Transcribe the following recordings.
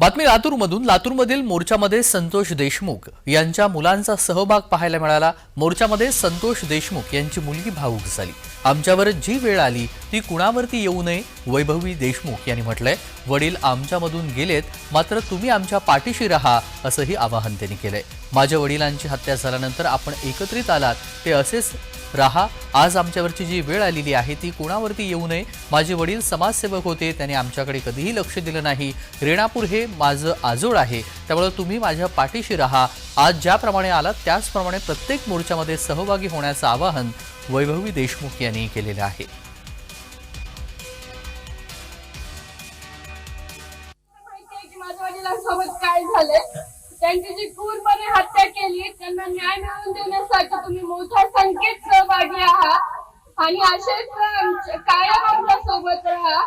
बातमी लातूरमधून. लातूरमधील मोर्चामध्ये संतोष देशमुख यांच्या मुलांचा सहभाग पाहायला मिळाला. मोर्चामध्ये संतोष देशमुख यांची मुलगी भावूक झाली. आमच्यावर जी वेळ आली ती कुणावरती येऊ नये? वैभवी देशमुख यांनी म्हटलंय वडील आमच्यामधून गेलेत मात्र तुम्ही आमच्या पाठीशी राहा असंही आवाहन त्यांनी केलंय. माझ्या वडिलांची हत्या झाल्यानंतर आपण एकत्रित आलात ते असेच राहा. आज आमच्यावरची जी वेळ आलेली आहे ती कुणावरती येऊ नये? माझे वडील समाजसेवक होते त्यांनी आमच्याकडे कधीही लक्ष दिलं नाही. रेणापूर हे माझं आजोळ आहे त्यामुळे तुम्ही माझ्या पाठीशी राहा. आज ज्याप्रमाणे आलात त्याचप्रमाणे प्रत्येक मोर्चामध्ये सहभागी होण्याचं आवाहन वैभवी देशमुख यांनी केलेलं आहे. झाले त्यांची जी क्रूरपणे हत्या केली त्यांना न्याय मिळवून देण्यासाठी तुम्ही मोठ्या संख्येत सहभागी आहात. आणि असेच कायम आमच्यासोबत राहा.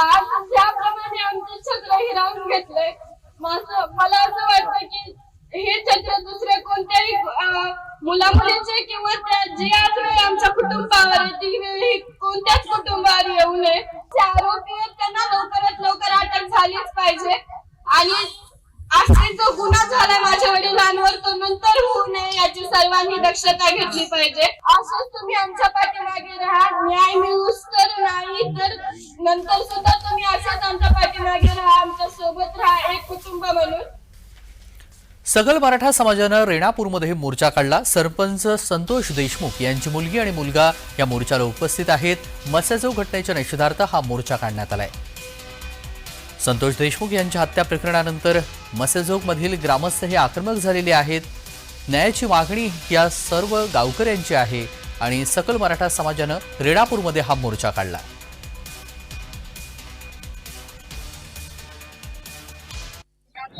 आज ज्याप्रमाणे आमचे छत्र हिरावून घेतलंय मला असं वाटतं की हे छत्र दुसरे कोणत्याही मुला मुलीचे किंवा त्या जी आज वेळ आमच्या कुटुंबावर ती कोणत्याच कुटुंबावर येऊ नये. आरोपी आहेत त्यांना लवकरात लवकर अटक झालीच पाहिजे आणि असे जो गुन्हा झाला माझ्या वडिलांवर होऊ नये याची सर्वांनी दक्षता घेतली पाहिजे. असंच तुम्ही आमच्या पाठीमागे राहा. न्याय मिळूस तर नाही तर नंतर सुद्धा तुम्ही असंच आमच्या पाठीमागे राहा. आमच्यासोबत राहा एक कुटुंब म्हणून. सकल मराठा समाजानं रेणापूरमध्ये मोर्चा काढला. सरपंच संतोष देशमुख यांची मुलगी आणि मुलगा या मोर्चाला उपस्थित आहेत. मत्स्यचौक घटनेच्या निषेधार्थ हा मोर्चा काढण्यात आलाय. संतोष देशमुख यांच्या हत्या प्रकरणानंतर मत्स्यचौकमधील ग्रामस्थ हे आक्रमक झालेले आहेत. न्यायाची मागणी या सर्व गावकऱ्यांची आहे आणि सकल मराठा समाजानं रेणापूरमध्ये हा मोर्चा काढला.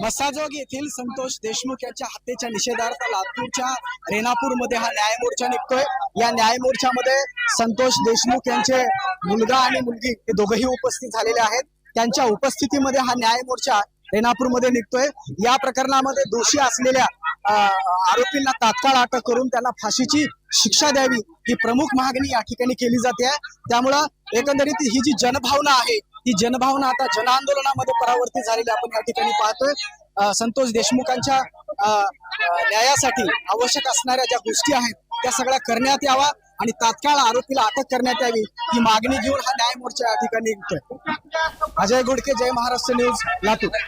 मसाजोग येथील संतोष देशमुख यांच्या हत्येच्या निषेधार्थ लातूरच्या रेणापूरमध्ये हा न्याय मोर्चा निघतोय. या न्याय मोर्चामध्ये संतोष देशमुख यांचे मुलगा आणि मुलगी हे दोघंही उपस्थित झालेले आहेत. त्यांच्या उपस्थितीमध्ये हा न्याय मोर्चा रेणापूरमध्ये निघतोय. या प्रकरणामध्ये दोषी असलेल्या आरोपींना तात्काळ अटक करून त्यांना फाशीची शिक्षा द्यावी ही प्रमुख मागणी या ठिकाणी केली जाते. त्यामुळं एकंदरीत ही जी जनभावना आहे ही जनभावना आता जन आंदोलनामध्ये परावर्तित झालेली आपण या ठिकाणी पाहतोय. संतोष देशमुखांच्या अं, न्यायासाठी आवश्यक असणाऱ्या ज्या गोष्टी आहेत त्या सगळ्या करण्यात यावा आणि तात्काळ आरोपीला अटक करण्यात यावी ही मागणी घेऊन हा न्याय मोर्चा या ठिकाणी अजय गुडके जय महाराष्ट्र न्यूज लातूर.